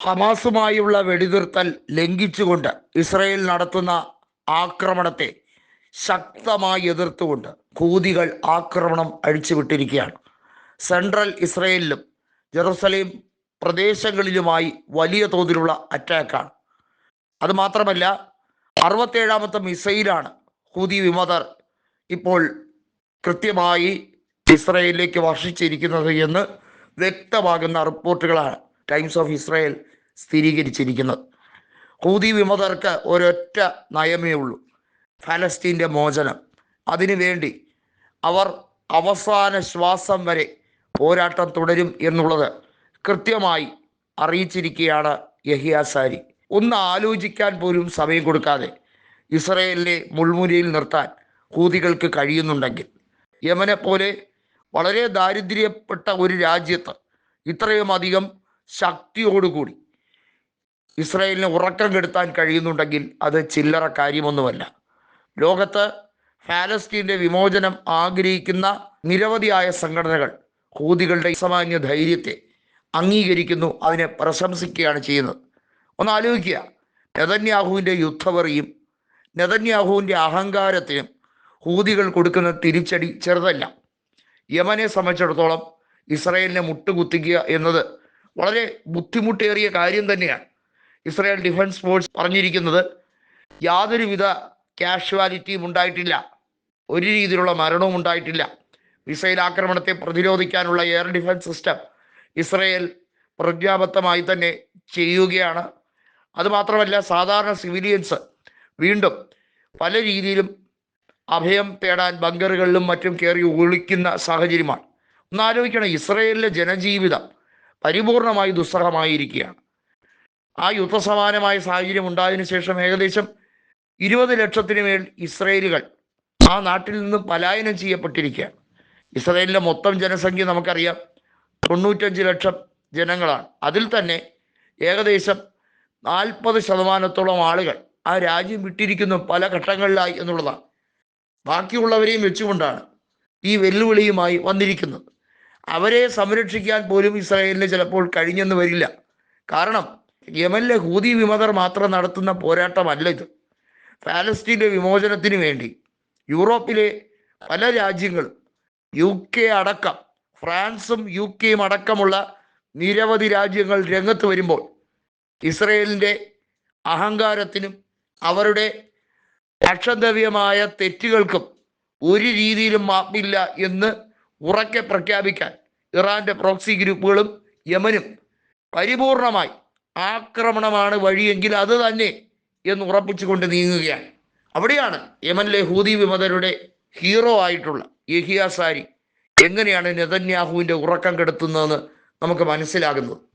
ഹമാസുമായുള്ള വെടിനിർത്തൽ ലംഘിച്ചുകൊണ്ട് ഇസ്രയേൽ നടത്തുന്ന ആക്രമണത്തെ ശക്തമായി എതിർത്തുകൊണ്ട് ഹൂതികൾ ആക്രമണം അഴിച്ചുവിട്ടിരിക്കുകയാണ്. സെൻട്രൽ ഇസ്രയേലിലും ജെറുസലേം പ്രദേശങ്ങളിലുമായി വലിയ തോതിലുള്ള അറ്റാക്കാണ്. അതുമാത്രമല്ല അറുപത്തേഴാമത്തെ മിസൈലാണ് ഹൂതി വിമതർ ഇപ്പോൾ കൃത്യമായി ഇസ്രയേലിലേക്ക് വർഷിച്ചിരിക്കുന്നത് എന്ന് വ്യക്തമാകുന്ന റിപ്പോർട്ടുകളാണ്. ടൈംസ് ഓഫ് ഇസ്രായേൽ സ്ഥിരീകരിച്ചിരിക്കുന്നത് ഹൂതി വിമതർക്ക് ഒരൊറ്റ നയമേ ഉള്ളൂ. ഫലസ്തീന്റെ മോചനം. അതിനുവേണ്ടി അവർ അവസാന ശ്വാസം വരെ പോരാട്ടം തുടരും എന്നുള്ളത് കൃത്യമായി അറിയിച്ചിരിക്കുകയാണ് യഹിയാസാരി ഒന്ന് ആലോചിക്കാൻ പോലും സമയം കൊടുക്കാതെ ഇസ്രയേലിനെ മുൾമുനയിൽ നിർത്താൻ ഹൂതികൾക്ക് കഴിയുന്നുണ്ടെങ്കിൽ യമനെ പോലെ വളരെ ദാരിദ്ര്യപ്പെട്ട ഒരു രാജ്യത്ത് ഇത്രയും അധികം ശക്തിയോടുകൂടി ഇസ്രയേലിന് ഉറക്കം കെടുത്താൻ കഴിയുന്നുണ്ടെങ്കിൽ അത് ചില്ലറ കാര്യമൊന്നുമല്ല. ലോകത്ത് ഫാലസ്തീന്റെ വിമോചനം ആഗ്രഹിക്കുന്ന നിരവധിയായ സംഘടനകൾ ഹൂതികളുടെ സാമാന്യ ധൈര്യത്തെ അംഗീകരിക്കുന്നു അതിനെ പ്രശംസിക്കുകയാണ് ചെയ്യുന്നത്. ഒന്ന് ആലോചിക്കുക. നെതന്യാഹുവിന്റെ യുദ്ധവറിയും നെതന്യാഹുവിന്റെ അഹങ്കാരത്തിനും ഹൂതികൾ കൊടുക്കുന്ന തിരിച്ചടി ചെറുതല്ല. യമനെ സംബന്ധിച്ചിടത്തോളം ഇസ്രായേലിനെ മുട്ടുകുത്തിക്കുക എന്നത് വളരെ ബുദ്ധിമുട്ടേറിയ കാര്യം തന്നെയാണ് ഇസ്രായേൽ ഡിഫൻസ് ഫോഴ്സ് പറഞ്ഞിരിക്കുന്നത് യാതൊരുവിധ കാഷ്വാലിറ്റിയും ഉണ്ടായിട്ടില്ല. ഒരു രീതിയിലുള്ള മരണവും ഉണ്ടായിട്ടില്ല. മിസൈൽ ആക്രമണത്തെ പ്രതിരോധിക്കാനുള്ള എയർ ഡിഫൻസ് സിസ്റ്റം ഇസ്രയേൽ പ്രജ്ഞാബദ്ധമായി തന്നെ ചെയ്യുകയാണ്. അതുമാത്രമല്ല സാധാരണ സിവിലിയൻസ് വീണ്ടും പല രീതിയിലും അഭയം തേടാൻ ബങ്കറുകളിലും മറ്റും കയറി ഒളിക്കുന്ന സാഹചര്യമാണ്. ഒന്ന് ആലോചിക്കണം ഇസ്രയേലിലെ ജനജീവിതം പരിപൂർണമായി ദുസ്സഹമായിരിക്കുകയാണ്. ആ യുദ്ധസമാനമായ സാഹചര്യം ഉണ്ടായതിനു ശേഷം ഏകദേശം ഇരുപത് ലക്ഷത്തിന് മേൽ ഇസ്രയേലുകൾ ആ നാട്ടിൽ നിന്ന് പലായനം ചെയ്യപ്പെട്ടിരിക്കുകയാണ്. ഇസ്രയേലിന്റെ മൊത്തം ജനസംഖ്യ നമുക്കറിയാം തൊണ്ണൂറ്റഞ്ച് ലക്ഷം ജനങ്ങളാണ്. അതിൽ തന്നെ ഏകദേശം നാൽപ്പത് ശതമാനത്തോളം ആളുകൾ ആ രാജ്യം വിട്ടിരിക്കുന്നു പല ഘട്ടങ്ങളിലായി എന്നുള്ളതാണ്. ബാക്കിയുള്ളവരെയും വെച്ചുകൊണ്ടാണ് ഈ വെല്ലുവിളിയുമായി വന്നിരിക്കുന്നത്. അവരെ സംരക്ഷിക്കാൻ പോലും ഇസ്രായേലിന് ചിലപ്പോൾ കഴിഞ്ഞെന്ന് വരില്ല. കാരണം യമനിലെ ഹൂതി വിമതർ മാത്രം നടത്തുന്ന പോരാട്ടമല്ല ഇത്. പാലസ്തീന്റെ വിമോചനത്തിന് വേണ്ടി യൂറോപ്പിലെ പല രാജ്യങ്ങളും യു കെ അടക്കം ഫ്രാൻസും യു കെയും അടക്കമുള്ള നിരവധി രാജ്യങ്ങൾ രംഗത്ത് വരുമ്പോൾ ഇസ്രയേലിന്റെ അഹങ്കാരത്തിനും അവരുടെ അക്ഷന്തവ്യമായ തെറ്റുകൾക്കും ഒരു രീതിയിലും മാപ്പില്ല എന്ന് ഉറക്കെ പ്രഖ്യാപിക്കാൻ ഇറാന്റെ പ്രോക്സി ഗ്രൂപ്പുകളും യമനും പരിപൂർണമായി ആക്രമണമാണ് വഴിയെങ്കിൽ അത് തന്നെ എന്ന് ഉറപ്പിച്ചുകൊണ്ട് നീങ്ങുകയാണ്. അവിടെയാണ് യമനിലെ ഹൂതി വിമതരുടെ ഹീറോ ആയിട്ടുള്ള യഹിയാസാരി എങ്ങനെയാണ് നെതന്യാഹുവിന്റെ ഉറക്കം കെടുത്തുന്നതെന്ന് നമുക്ക് മനസ്സിലാകുന്നത്.